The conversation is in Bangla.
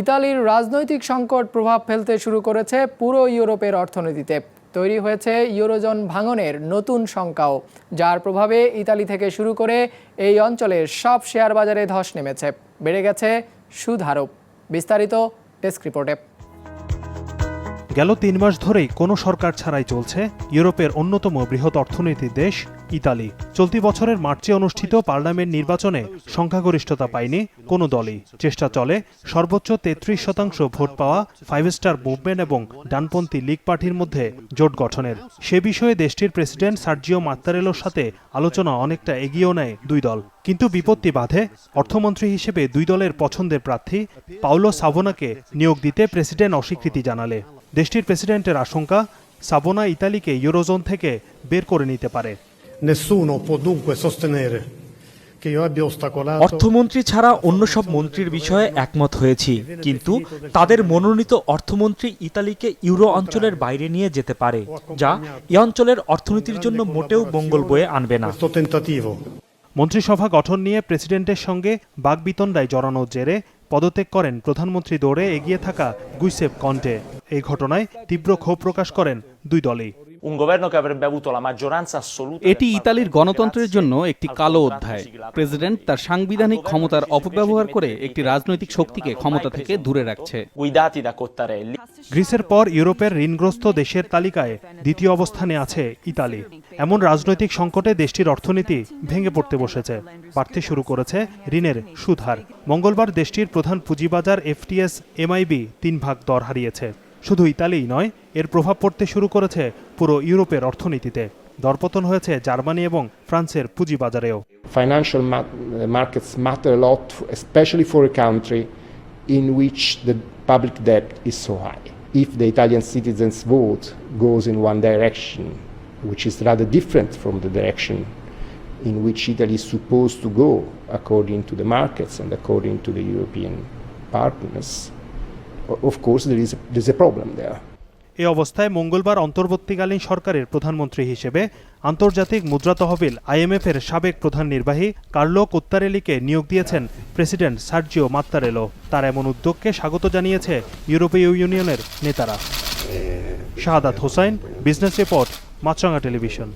ইতালির রাজনৈতিক সংকট প্রভাব ফেলতে শুরু করেছে পুরো ইউরোপের অর্থনীতিতে। তৈরি হয়েছে ইউরোজন ভাঙনের নতুন শঙ্কাও যার প্রভাবে ইতালি থেকে শুরু করে এই অঞ্চলের সব শেয়ার বাজারে ধস নেমেছে। বেড়ে গেছে সুদ বিস্তারিত ডেস্ক রিপোর্টে। গেল তিন মাস ধরেই কোনো সরকার ছাড়াই চলছে ইউরোপের অন্যতম বৃহৎ অর্থনীতির দেশ ইতালি। চলতি বছরের মার্চে অনুষ্ঠিত পার্লামেন্ট নির্বাচনে সংখ্যাগরিষ্ঠতা পায়নি কোনো দলই। চেষ্টা চলে সর্বোচ্চ তেত্রিশ শতাংশ ভোট পাওয়া ফাইভ স্টার মুভমেন্ট এবং ডানপন্থী লীগ পার্টির মধ্যে জোট গঠনের। সে বিষয়ে দেশটির প্রেসিডেন্ট সার্জিও মাত্তারেলোর সাথে আলোচনা অনেকটা এগিয়েও নেয় দুই দল। কিন্তু বিপত্তি বাধে অর্থমন্ত্রী হিসেবে দুই দলের পছন্দের প্রার্থী পাউলো সাভোনাকে নিয়োগ দিতে প্রেসিডেন্ট অস্বীকৃতি জানালে। দেশটির প্রেসিডেন্টের আশঙ্কা সাবোনা ইতালিকে ইউরোজোন থেকে বের করে নিতে পারে অর্থমন্ত্রী ছাড়া অন্য সব মন্ত্রীর বিষয়ে একমত হয়েছি কিন্তু তাদের মনোনীত অর্থমন্ত্রী ইতালিকে ইউরো অঞ্চলের বাইরে নিয়ে যেতে পারে যা এ অঞ্চলের অর্থনীতির জন্য মোটেও মঙ্গল বয়ে আনবে না. মন্ত্রিসভা গঠন নিয়ে প্রেসিডেন্টের সঙ্গে বাগবিতণ্ডায় জড়ানোর জেরে পদত্যাগ করেন প্রধানমন্ত্রী দৌড়ে এগিয়ে থাকা গুইসেফ কন্টে। এই ঘটনায় তীব্র ক্ষোভ প্রকাশ করেন দুই দলই। Un governo che avrebbe avuto la maggioranza assoluta এটি ইতালির গণতন্ত্রের জন্য একটি কালো অধ্যায়। প্রেসিডেন্ট তার সাংবিধানিক ক্ষমতার অপব্যবহার করে একটি রাজনৈতিক শক্তিকে ক্ষমতা থেকে দূরে রাখছে। guidati da Cottarelli. গ্রিসের পর ইউরোপের ঋণগ্রস্ত দেশের তালিকায় দ্বিতীয় অবস্থানে আছে ইতালি। এমন রাজনৈতিক সংকটে দেশটির অর্থনীতি ভেঙে পড়তে বসেছে। বাড়তে শুরু করেছে ঋণের সুদহার মঙ্গলবার দেশটির প্রধান পুঁজিবাজার এফটিএস এমআইবি তিন ভাগ দর হারিয়েছে। শুধু ইতালিই নয়, এর প্রভাব পড়তে শুরু করেছে পুরো ইউরোপের অর্থনীতিতে। দরপতন হয়েছে জার্মানি এবং ফ্রান্সের পুঁজিবাজারেও। Financial markets matter lot specially for a country in which the public debt is so high if the Italian citizens vote goes in one direction which is rather different from the direction in which Italy is suppose to go according to the markets and according to the European partners of course there is a, there's a problem there. এ অবস্থায় মঙ্গলবার অন্তর্বর্তীকালীন সরকারের প্রধানমন্ত্রী হিসেবে আন্তর্জাতিক মুদ্রা তহবিল আইএমএফ এর সাবেক প্রধান নির্বাহী কার্লো কোত্তারেলিকে নিয়োগ দিয়েছেন প্রেসিডেন্ট সার্জিও মাত্তারেলো। তার এমন উদ্যোগকে স্বাগত জানিয়েছে ইউরোপীয় ইউনিয়নের নেতারা। Shahadat Hossain business report Maasranga television.